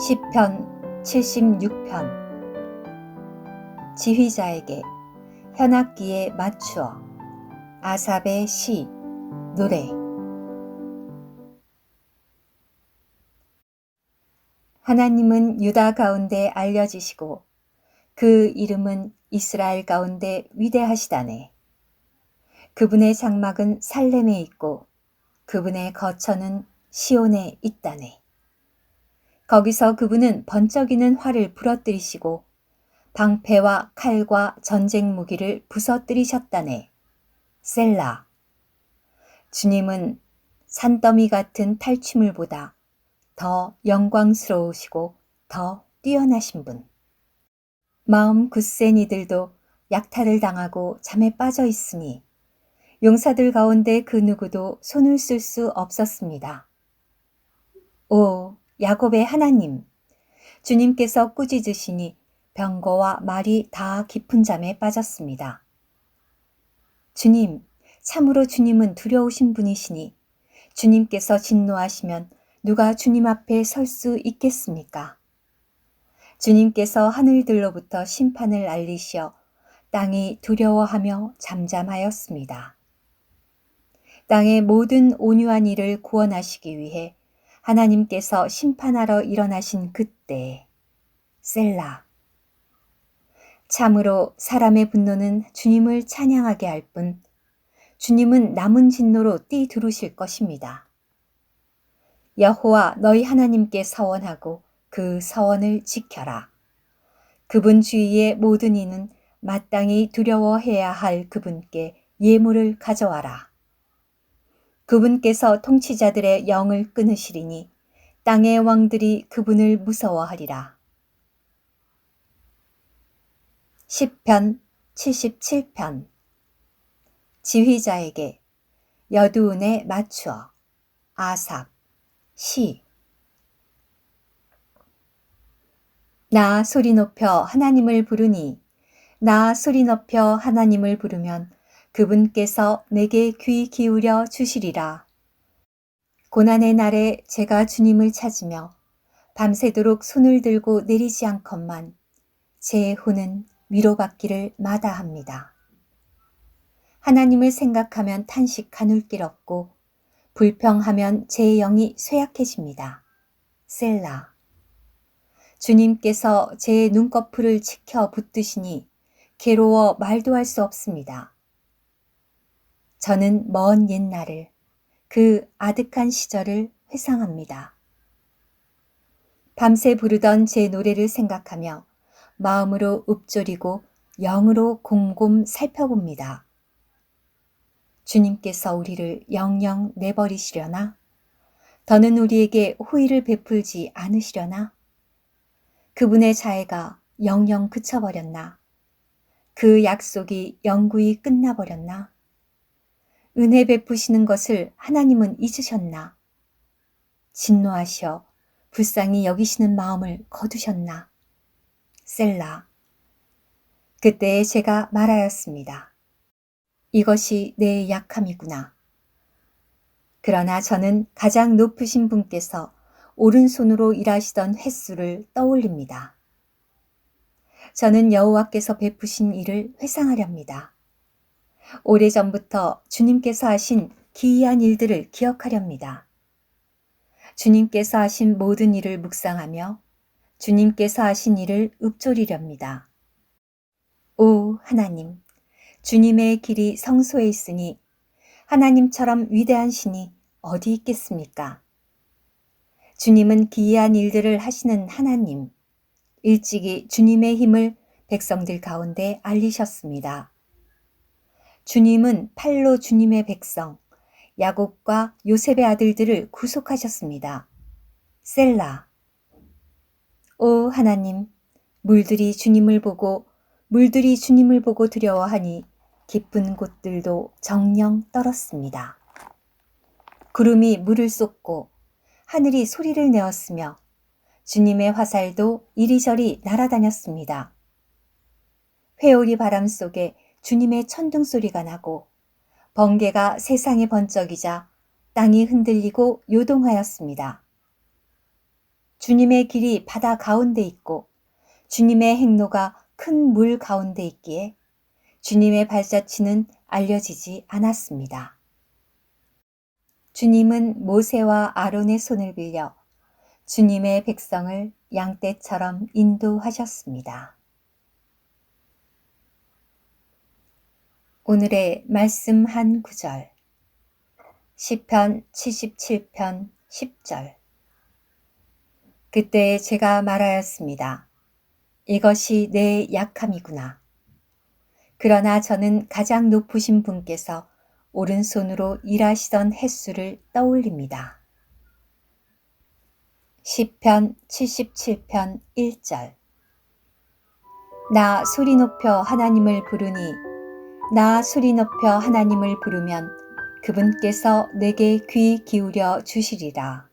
시편 76편 지휘자에게 현악기에 맞추어 아삽의 시 노래 하나님은 유다 가운데 알려지시고 그 이름은 이스라엘 가운데 위대하시다네. 그분의 장막은 살렘에 있고 그분의 거처는 시온에 있다네. 거기서 그분은 번쩍이는 활을 부러뜨리시고 방패와 칼과 전쟁 무기를 부서뜨리셨다네. 셀라. 주님은 산더미 같은 탈취물보다 더 영광스러우시고 더 뛰어나신 분. 마음 굳센 이들도 약탈을 당하고 잠에 빠져 있으니 용사들 가운데 그 누구도 손을 쓸 수 없었습니다. 오, 야곱의 하나님, 주님께서 꾸짖으시니 병거와 말이 다 깊은 잠에 빠졌습니다. 주님, 참으로 주님은 두려우신 분이시니 주님께서 진노하시면 누가 주님 앞에 설 수 있겠습니까? 주님께서 하늘들로부터 심판을 알리시어 땅이 두려워하며 잠잠하였습니다. 땅의 모든 온유한 일을 구원하시기 위해 하나님께서 심판하러 일어나신 그때 셀라 참으로 사람의 분노는 주님을 찬양하게 할 뿐 주님은 남은 진노로 뛰두르실 것입니다. 여호와 너희 하나님께 서원하고 그 서원을 지켜라. 그분 주위의 모든 이는 마땅히 두려워해야 할 그분께 예물을 가져와라. 그분께서 통치자들의 영을 끊으시리니 땅의 왕들이 그분을 무서워하리라. 10편 77편. 지휘자에게 여두운에 맞추어. 아삽. 시. 나 소리 높여 하나님을 부르니 나 소리 높여 하나님을 부르면 그분께서 내게 귀 기울여 주시리라. 고난의 날에 제가 주님을 찾으며 밤새도록 손을 들고 내리지 않건만 제 혼은 위로받기를 마다합니다. 하나님을 생각하면 탄식 가눌 길 없고 불평하면 제 영이 쇠약해집니다. 셀라. 주님께서 제 눈꺼풀을 치켜 붙드시니 괴로워 말도 할 수 없습니다. 저는 먼 옛날을, 그 아득한 시절을 회상합니다. 밤새 부르던 제 노래를 생각하며 마음으로 읊조리고 영으로 곰곰 살펴봅니다. 주님께서 우리를 영영 내버리시려나? 더는 우리에게 호의를 베풀지 않으시려나? 그분의 자애가 영영 그쳐버렸나? 그 약속이 영구히 끝나버렸나? 은혜 베푸시는 것을 하나님은 잊으셨나? 진노하시어 불쌍히 여기시는 마음을 거두셨나? 셀라. 그때 제가 말하였습니다. 이것이 내 약함이구나. 그러나 저는 가장 높으신 분께서 오른손으로 일하시던 횟수를 떠올립니다. 저는 여호와께서 베푸신 일을 회상하렵니다. 오래전부터 주님께서 하신 기이한 일들을 기억하렵니다. 주님께서 하신 모든 일을 묵상하며 주님께서 하신 일을 읊조리렵니다. 오 하나님, 주님의 길이 성소에 있으니 하나님처럼 위대한 신이 어디 있겠습니까? 주님은 기이한 일들을 하시는 하나님, 일찍이 주님의 힘을 백성들 가운데 알리셨습니다. 주님은 팔로 주님의 백성, 야곱과 요셉의 아들들을 구속하셨습니다. 셀라. 오 하나님, 물들이 주님을 보고 물들이 주님을 보고 두려워하니 깊은 곳들도 정령 떨었습니다. 구름이 물을 쏟고 하늘이 소리를 내었으며 주님의 화살도 이리저리 날아다녔습니다. 회오리 바람 속에 주님의 천둥 소리가 나고 번개가 세상에 번쩍이자 땅이 흔들리고 요동하였습니다. 주님의 길이 바다 가운데 있고 주님의 행로가 큰 물 가운데 있기에 주님의 발자취는 알려지지 않았습니다. 주님은 모세와 아론의 손을 빌려 주님의 백성을 양떼처럼 인도하셨습니다. 오늘의 말씀 한 구절 시편 77편 10절 그때 제가 말하였습니다. 이것이 내 약함이구나. 그러나 저는 가장 높으신 분께서 오른손으로 일하시던 횟수를 떠올립니다. 시편 77편 1절 나 소리 높여 하나님을 부르니 나 소리 높여 하나님을 부르면 그분께서 내게 귀 기울여 주시리라.